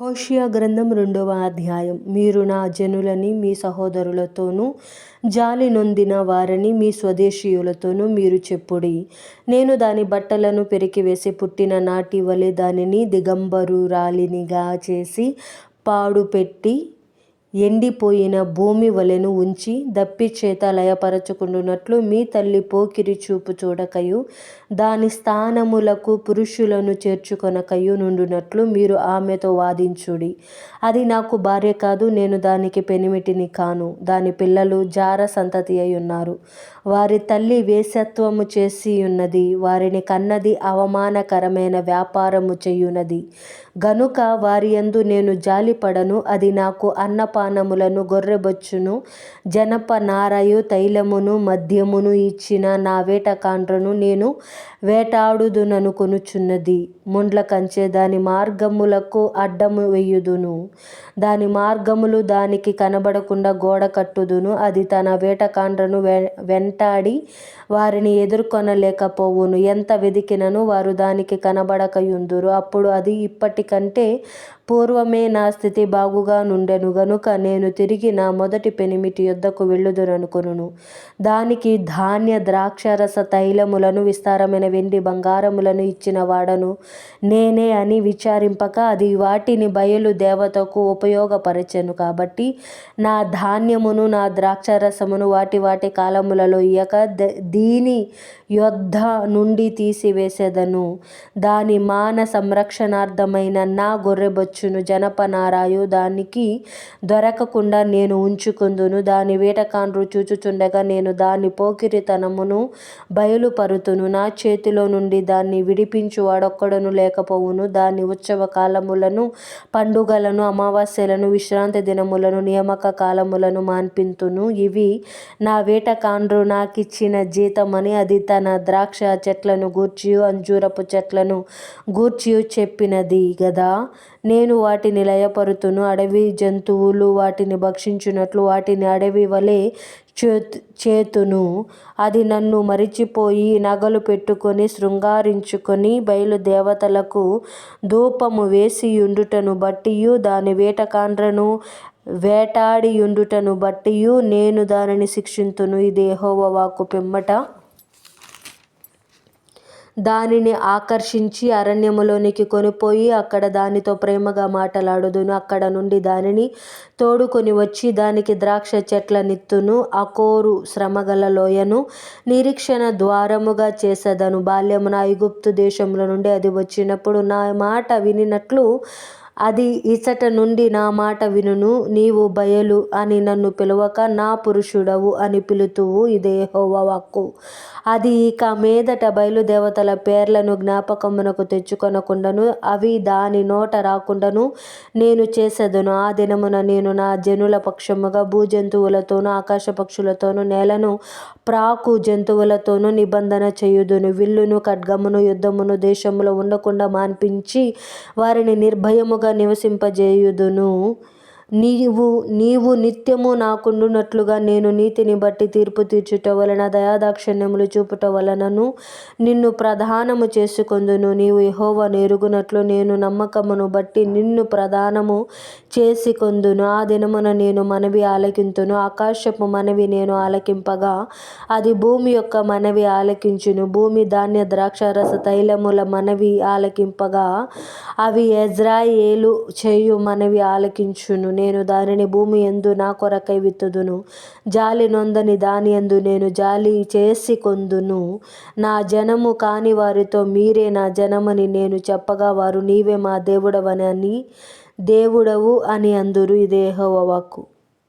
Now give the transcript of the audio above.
హోషియా గ్రంథం రెండవ అధ్యాయం. మీరు నా జనులని మీ సహోదరులతోనూ జాలి నొందిన వారిని మీ స్వదేశీయులతోనూ మీరు చెప్పుడి. నేను దాని బట్టలను పెరికివేసి పుట్టిన నాటి వలె దానిని దిగంబరురాలినిగా చేసి పాడుపెట్టి ఎండిపోయిన భూమి వలెను ఉంచి దప్పిచేత లయపరచుకుండునట్లు మీ తల్లి పోకిరి చూపు చూడకయు. దాని స్థానములకు పురుషులను చేర్చుకొనకయు నుండునట్లు మీరు ఆమెతో వాదించుడి. అది నాకు భార్య కాదు నేను దానికి పెనిమిటిని కాను. దాని పిల్లలు జార సంతతి అయి ఉన్నారు వారి తల్లి వేశ్యత్వము చేసి ఉన్నది వారిని కన్నది అవమానకరమైన వ్యాపారము చేయునది గనుక వారి యందు నేను జాలిపడను అది నాకు అన్నపానములను గొర్రెబొచ్చును జనప నారయు తైలమును మద్యమును ఇచ్చిన నా వేటకాండ్రను నేను వేటాడుదుననుకొనుచున్నది ముండ్ల కంచె దాని మార్గములకు అడ్డము వేయుదును. దాని మార్గములు దానికి కనబడకుండా గోడ కట్టుదును. అది తన వేటకాండ్రను వె వెంటాడి వారిని ఎదుర్కొనలేకపోవును. ఎంత వెదికినను వారు దానికి కనబడకయుందురు. అప్పుడు అది ఇప్పటికంటే పూర్వమే నా స్థితి బాగుగా నుండెను. గనుక నేను తిరిగి నా మొదటి పెనిమిటి యొద్దకు వెళ్ళుదుననుకొనును దానికి ధాన్య ద్రాక్షరస తైలములను విస్తారమైన వెండి బంగారములను ఇచ్చిన వాడను. నేనే అని విచారింపక అది వాటిని బయలు దేవతకు ఉపయోగపరచెను. కాబట్టి నా ధాన్యమును నా ద్రాక్షరసమును వాటి వాటి కాలములలో ఇయ్యక దీని యొద్ద నుండి తీసివేసేదను. దాని మాన సంరక్షణార్థమైన నా గొర్రెబొచ్చును జనపనారాయు దానికి దొరకకుండా నేను ఉంచుకుందును. దాని వేటకాండ్రు చూచుచుండగా నేను దాని పోకిరితనమును బయలుపరుతును. నా చేతిలో నుండి దాన్ని విడిపించు వాడొక్కడను లేకపోవును. దాని ఉత్సవ కాలములను పండుగలను అమావాస్యలను విశ్రాంతి దినములను నియామక కాలములను మాన్పింతును. ఇవి నా వేటకాండ్రు నాకిచ్చిన జీతమని అది తన ద్రాక్ష చెట్లను గూర్చియు అంజూరపు చెట్లను గూర్చియు చెప్పినది గదా. నేను వాటిని లయపరుతును. అడవి జంతువులు వాటిని భక్షించునట్లు వాటిని అడవి వలె చేతును. అది నన్ను మరిచిపోయి నగలు పెట్టుకొని శృంగారించుకొని బయలుదేవతలకు ధూపము వేసియుండుటను బట్టియు దాని వేటకాండ్రను వేటాడియుండుటను బట్టియు నేను దానిని శిక్షింతును. ఇది యెహోవా వాక్కు పిమ్మట దానిని ఆకర్షించి అరణ్యములోనికి కొనిపోయి అక్కడ దానితో ప్రేమగా మాటలాడుదును. అక్కడ నుండి దానిని తోడుకొని వచ్చి దానికి ద్రాక్ష చెట్ల నిత్తును అకోరు శ్రమగల లోయను నిరీక్షణ ద్వారముగా చేసేదను. బాల్యమున ఐగుప్తు దేశంలో నుండి అది వచ్చినప్పుడు నా మాట వినినట్లు అది ఇచ్చట నుండి నా మాట వినును నీవు బయలు అని నన్ను పిలవక నా పురుషుడవు అని పిలుతువు ఇదే యెహోవా వాక్కు. అది ఇక మీదట బయలుదేవతల పేర్లను జ్ఞాపకమునకు తెచ్చుకొనకుండాను అవి దాని నోట రాకుండాను నేను చేసేదను. ఆ దినమున నేను నా జనుల పక్షముగా భూజంతువులతోనూ ఆకాశ పక్షులతోనూ నేలను ప్రాకు జంతువులతోనూ నిబంధన చేయుదును. విల్లును ఖడ్గమును యుద్ధమును దేశములో ఉండకుండా మాన్పించి వారిని నిర్భయముగా నివసింపజేయుదును. నీవు నీవు నిత్యము నాకుండునట్లుగా నేను నీతిని బట్టి తీర్పు తీర్చుట వలన దయాదాక్షిణ్యములు చూపుట వలనను నిన్ను ప్రధానము చేసుకొందును. నీవు యెహోవాను ఎరుగునట్లు నేను నమ్మకమును బట్టి నిన్ను ప్రధానము చేసుకొందును. ఆ దినమున నేను మనవి ఆలకింతును. ఆకాశపు మనవి నేను ఆలకింపగా అది భూమి యొక్క మనవి ఆలకించును. భూమి ధాన్య ద్రాక్షారస తైలముల మనవి ఆలకింపగా అవి ఎజ్రాయేలు చేయు మనవి ఆలకించును. నేను దానిని భూమి యందు నా కొరకై విత్తుదును. జాలి నొందని దాని యందు నేను జాలి చేసి కొందును. నా జనము కాని వారితో మీరే నా జనమని నేను చెప్పగా వారు నీవే మా దేవుడవని దేవుడవు అని అందురు ఇదే వాక్కు.